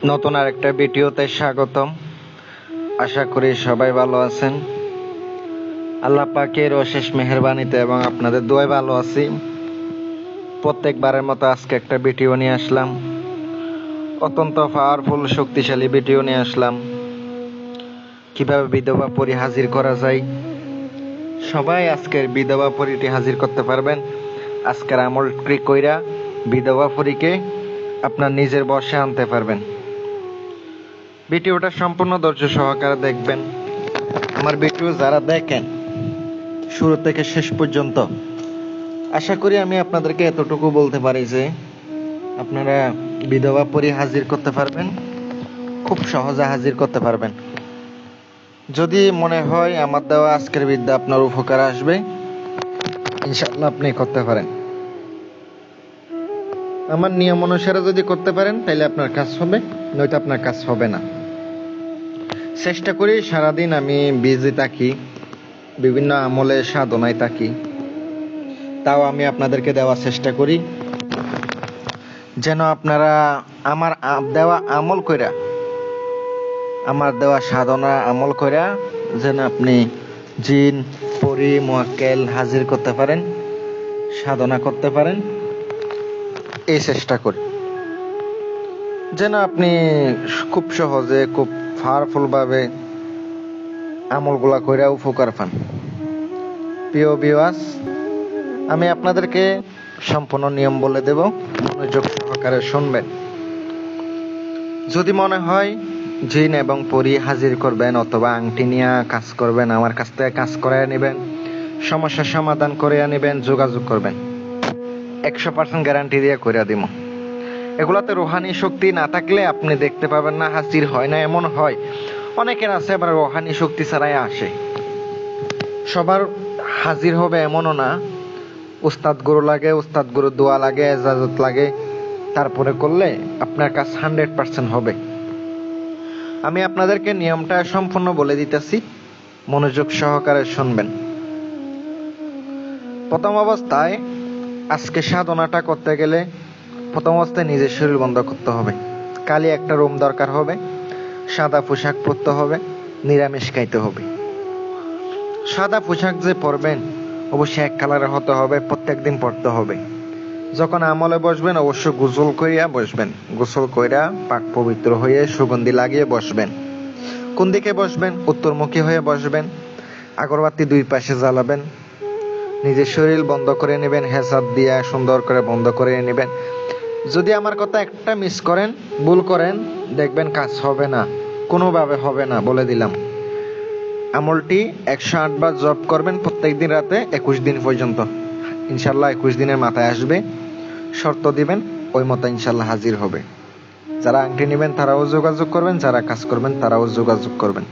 নতুন আরেকটা ভিডিওতে স্বাগতম। আশা করি সবাই ভালো আছেন। আল্লাহ পাকের অশেষ মেহরবানিতে এবং আপনাদের দোয়ায় ভালো আছি। প্রত্যেকবারের মতো আজকে একটা ভিডিও নিয়ে আসলাম। অত্যন্ত পাওয়ারফুল শক্তিশালী ভিডিও নিয়ে আসলাম। কীভাবে বিধবা পরি হাজির করা যায়? সবাই আজকের বিধবা পরিটি হাজির করতে পারবেন। আজকের আমল ক্লিক কইরা বিধবা পরীকে আপনার নিজের বসে আনতে পারবেন। ভিডিওটা সম্পূর্ণ ধৈর্য সহকারে দেখবেন। আমার ভিডিও যারা দেখেন, শুরু থেকে শেষ পর্যন্ত, আশা করি আমি আপনাদেরকে এতটুকু বলতে পারি যে আপনারা বিধবা পরি হাজির করতে পারবেন, খুব সহজে হাজির করতে পারবেন। যদি মনে হয় আমার দেওয়া আজকের বিদ্যা আপনার উপকার আসবে ইনশাল্লাহ আপনি করতে পারেন। আমার নিয়ম অনুসারে যদি করতে পারেন তাহলে আপনার কাজ হবে, নয়তো আপনার কাজ হবে না। চেষ্টা করি সারাদিন আমি বিজি থাকি, বিভিন্ন আমলে সাধনায় থাকি। তাও আমি আপনাদেরকে দেওয়ার চেষ্টা করি। যেন আপনারা আমার দেওয়া আমল কইরা, আমার দেওয়া সাধনা আমল কইরা যেন আপনি জিন, পরি, মোয়াক্কেল হাজির করতে পারেন, সাধনা করতে পারেন, এই চেষ্টা করি। যেন আপনি খুব সহজে, খুব পাওয়ারফুল ভাবে আমলগুলা কইরা উপকার পান। প্রিয় বিওয়াস আমি আপনাদেরকে সম্পূর্ণ নিয়ম বলে দেব, মনোযোগ সহকারে শুনবেন। যদি মনে হয় জিন এবং পরি হাজির করবেন অথবা আংটি নিয়ে কাজ করবেন, আমার কাছ থেকে কাজ করায় নেবেন, সমস্যার সমাধান করে নেবেন, যোগাযোগ করবেন। একশো পার্সেন্ট গ্যারান্টি দিয়ে করে দিব এগুলাতে রোহানি শক্তি না থাকলে আপনি দেখতে পাবেন না হাজির হয় না, এমন হয়। অনেকের আছে, আবার রোহানি শক্তি ছাড়াই আসে। সবার হাজির হবে এমনও না। উস্তাদ গুরু লাগে, উস্তাদ গুরু দোয়া লাগে, এজাজত লাগে। তারপরে করলে আপনার কাজ হান্ড্রেড পার্সেন্ট হবে। আমি আপনাদেরকে নিয়মটা সম্পূর্ণ বলে দিতেছি। মনোযোগ সহকারে শুনবেন। প্রথম অবস্থায় আজকে সাধনাটা করতে গেলে প্রথম অবস্থায় নিজের শরীর বন্ধ করতে হবে। কালি একটা রুম দরকার হবে, সাদা পোশাক পরতে হবে, নিরামিষ খাইতে হবে। সাদা পোশাক যে পরবেন, অবশ্যই এক কালারে হতে হবে, প্রত্যেকদিন পরতে হবে। যখন আমলে বসবেন অবশ্য গোসল করিয়া বসবেন। গোসল কইরা পাক পবিত্র হয়ে সুগন্ধি লাগিয়ে বসবেন। কোন দিকে বসবেন? উত্তরমুখী হয়ে বসবেন। আগরবাতি দুই পাশে জ্বালাবেন। নিজের শরীর বন্ধ করে নেবেন, হেসাব দিয়া সুন্দর করে বন্ধ করে নেবেন। যদি আমার কথা একটা মিস করেন, ভুল করেন, দেখবেন কাজ হবে না, কোনোভাবে হবে না, বলে দিলাম। আমলটি একশো আটবার জব করবেন প্রত্যেক দিন রাতে একুশ দিন পর্যন্ত। ইনশাল্লাহ একুশ দিনের মাথায় আসবে। শর্ত দিবেন, ওই মতো ইনশাল্লাহ হাজির হবে। যারা আংটি নেবেন, তারাও যোগাযোগ করবেন, যারা কাজ করবেন, তারাও যোগাযোগ করবেন।